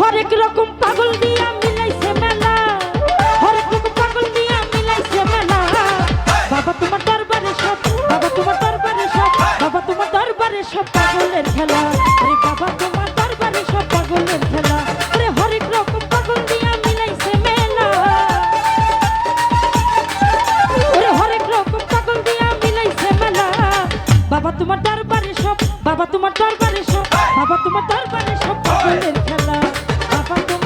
হরেক রকম পাগল দিয়া মিলাইছে মেলা। হরেক রকম পাগল দিয়া মিলাইছে মেলা। বাবা, তোমার দরবারে সব, বাবা, তোমার দরবারে সব, বাবা, তোমার দরবারে সব পাগলের খেলা। আরে বাবা, তোমার দরবারে সব পাগলের খেলা। আরে হরেক রকম পাগল দিয়া মিলাইছে মেলা। ওরে হরেক রকম পাগল দিয়া মিলাইছে মেলা। বাবা, তোমার দরবারে সব, বাবা, তোমার দরবারে সব, বাবা, তোমার দরবারে সব পাগলের খেলা। বাবা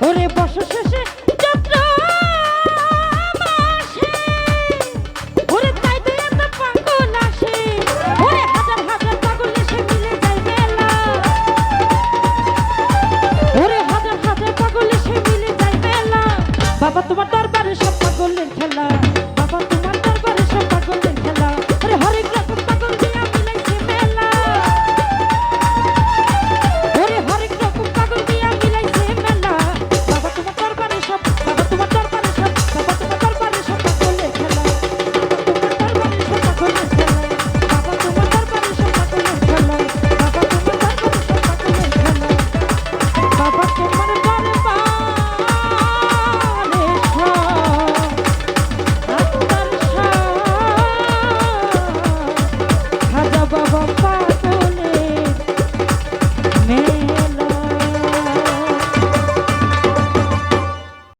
ওরে বর্ষ শেষে